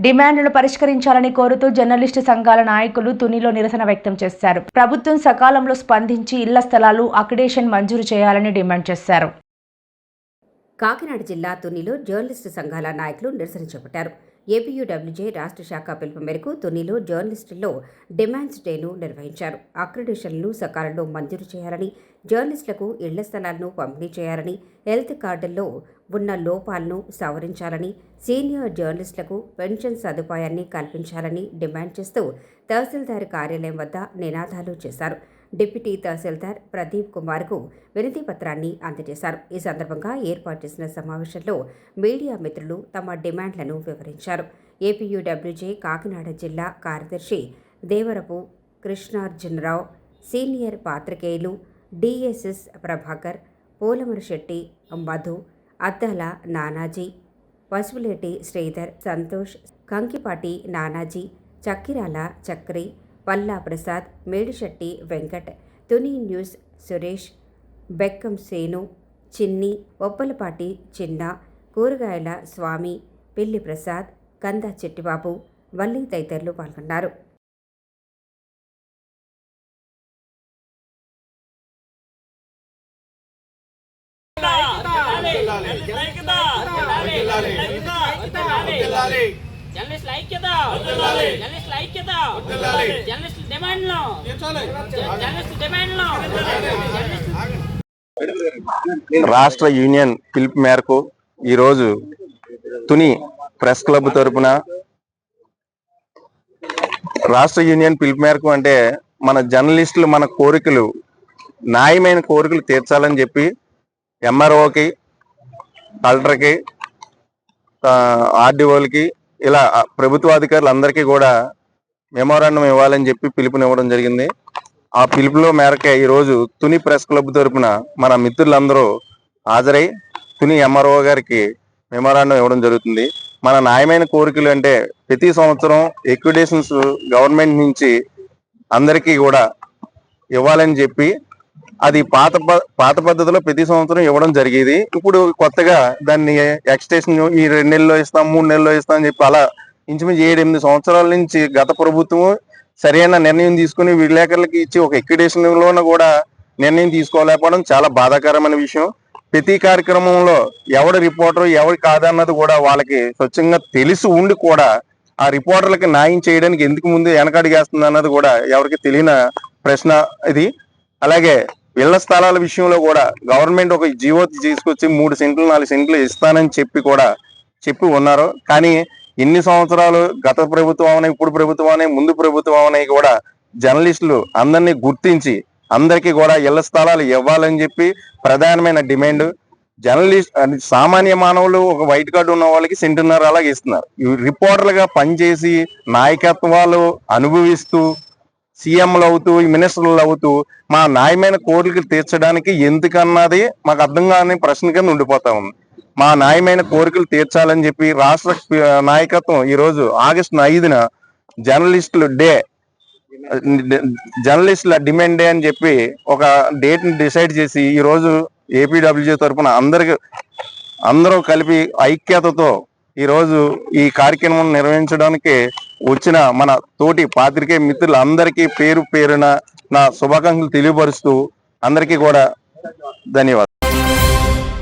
డిమాండ్లను పరిష్కరించాలని కోరుతూ జర్నలిస్టు సంఘాల నాయకులు తునిలో నిరసన వ్యక్తం చేశారు. ప్రభుత్వం సకాలంలో స్పందించి ఇళ్ళ స్థలాలు అక్రిడేషన్ మంజూరు చేయాలని డిమాండ్ చేశారు. కాకినాడ జిల్లా తునిలో జర్నలిస్టు సంఘాల నాయకులు నిరసన చేపట్టారు. ఏపీయూడబ్ల్యూజే రాష్ట్ర శాఖ పిలుపు మేరకు తునిలో జర్నలిస్టుల్లో డిమాండ్స్ డేను నిర్వహించారు. అక్రిడేషన్లను సకాలంలో మంజూరు చేయాలని జర్నలిస్టులకు ఇళ్ళ స్థలాలను పంపిణీ చేయాలని హెల్త్ కార్డుల్లో ఉన్న లోపాలను సవరించాలని సీనియర్ జర్నలిస్టులకు పెన్షన్ సదుపాయాన్ని కల్పించాలని డిమాండ్ చేస్తూ తహసీల్దార్ కార్యాలయం వద్ద నినాదాలు చేశారు. డిప్యూటీ తహసీల్దార్ ప్రదీప్ కుమార్కు వినతి పత్రాన్ని అందజేశారు. ఈ సందర్భంగా ఏర్పాటు చేసిన సమావేశంలో మీడియా మిత్రులు తమ డిమాండ్లను వివరించారు. ఏపీయూడబ్ల్యూజే కాకినాడ జిల్లా కార్యదర్శి దేవరపు కృష్ణార్జునరావు సీనియర్ పాత్రికేయులు డిఎస్ఎస్ ప్రభాకర్ పోలమరు శెట్టి మధు అద్దాల నానాజీ పశువులేటి శ్రీధర్ సంతోష్ కంకిపాటి నానాజీ చక్కిరాల చక్రి పల్లా ప్రసాద్ మేడిశెట్టి వెంకట్ తుని న్యూస్ సురేష్ బెక్కం సేను చిన్ని ఒప్పలపాటి చిన్న కూరగాయల స్వామి పిల్లి ప్రసాద్ కంద చెట్టిబాబు వల్లి తదితరులు పాల్గొన్నారు జర్నలిస్టుల ఐక్యత జర్నలిస్టుల ఐక్యత జర్నలిస్టుల డిమాండ్లు. జర్నలిస్టుల డిమాండ్లు. రాష్ట్ర యూనియన్ పిలుపు మేరకు ఈరోజు తుని ప్రెస్ క్లబ్ తరపున రాష్ట్ర యూనియన్ పిలుపు మేరకు అంటే మన జర్నలిస్టులు మన కోరికలు న్యాయమైన కోరికలు తీర్చాలని చెప్పి ఎంఆర్ఓకి కలెక్టర్కి ఆర్డీఓలకి ఇలా ప్రభుత్వ అధికారులందరికీ కూడా మెమోరాండం ఇవ్వాలని చెప్పి పిలుపునివ్వడం జరిగింది. ఆ పిలుపులో మేరకే ఈరోజు తుని ప్రెస్ క్లబ్ తరపున మన మిత్రులందరూ హాజరై తుని ఎంఆర్ఓ గారికి మెమోరాండం ఇవ్వడం జరుగుతుంది. మన న్యాయమైన కోరికలు అంటే ప్రతి సంవత్సరం ఎక్విడేషన్స్ గవర్నమెంట్ నుంచి అందరికీ కూడా ఇవ్వాలని చెప్పి అది పాత ప- పాత పద్ధతిలో ప్రతి సంవత్సరం ఇవ్వడం జరిగేది. ఇప్పుడు కొత్తగా దాన్ని ఎక్స్టేషన్ ఈ రెండు నెలల్లో ఇస్తాం మూడు నెలల్లో ఇస్తాం అని చెప్పి అలా ఇంచుమించు ఏడు ఎనిమిది సంవత్సరాల నుంచి గత ప్రభుత్వం సరైన నిర్ణయం తీసుకుని విలేకరులకి ఇచ్చి ఒక ఎక్విడేషన్లోనూ కూడా నిర్ణయం తీసుకోలేకపోవడం చాలా బాధాకరమైన విషయం. ప్రతి కార్యక్రమంలో ఎవడు రిపోర్టర్ ఎవడు కాదన్నది కూడా వాళ్ళకి స్వచ్ఛంగా తెలిసి ఉండి కూడా ఆ రిపోర్టర్లకి న్యాయం చేయడానికి ఎందుకు ముందు వెనకడిగేస్తుంది అన్నది కూడా ఎవరికి తెలియని ప్రశ్న ఇది. అలాగే ఇళ్ళ స్థలాల విషయంలో కూడా గవర్నమెంట్ ఒక జీవో తీసుకొచ్చి మూడు సెంట్లు నాలుగు సెంట్లు ఇస్తానని చెప్పి కూడా చెప్పి ఉన్నారు. కానీ ఇన్ని సంవత్సరాలు గత ప్రభుత్వం అనే ఇప్పుడు ప్రభుత్వం అనే ముందు ప్రభుత్వం అనే కూడా జర్నలిస్టులు అందరినీ గుర్తించి అందరికీ కూడా ఇళ్ళ స్థలాలు ఇవ్వాలని చెప్పి ప్రధానమైన డిమాండ్. జర్నలిస్ట్ సామాన్య మానవులు ఒక వైట్ కార్డు ఉన్న వాళ్ళకి సెంటున్నర అలాగే ఇస్తున్నారు. రిపోర్టర్లుగా పనిచేసి నాయకత్వాలు అనుభవిస్తూ సీఎంలు అవుతూ మినిస్టర్లు అవుతూ మా న్యాయమైన కోరికలు తీర్చడానికి ఎందుకన్నది మాకు అర్థం కాని ప్రశ్న కింద ఉండిపోతా ఉంది. మా న్యాయమైన కోరికలు తీర్చాలని చెప్పి రాష్ట్ర నాయకత్వం ఈరోజు ఆగస్టు ఐదున జర్నలిస్టులు డే జర్నలిస్టుల డిమాండ్ డే అని చెప్పి ఒక డేట్ని డిసైడ్ చేసి ఈ రోజు ఏపీడబ్ల్యూజే తరఫున అందరికి అందరూ కలిపి ఐక్యతతో ఈరోజు ఈ కార్యక్రమం నిర్వహించడానికి వచ్చిన మన తోటి పాత్రికే మిత్రులందరికీ పేరు పేరున నా శుభాకాంక్షలు తెలియపరుస్తూ అందరికీ కూడా ధన్యవాదాలు.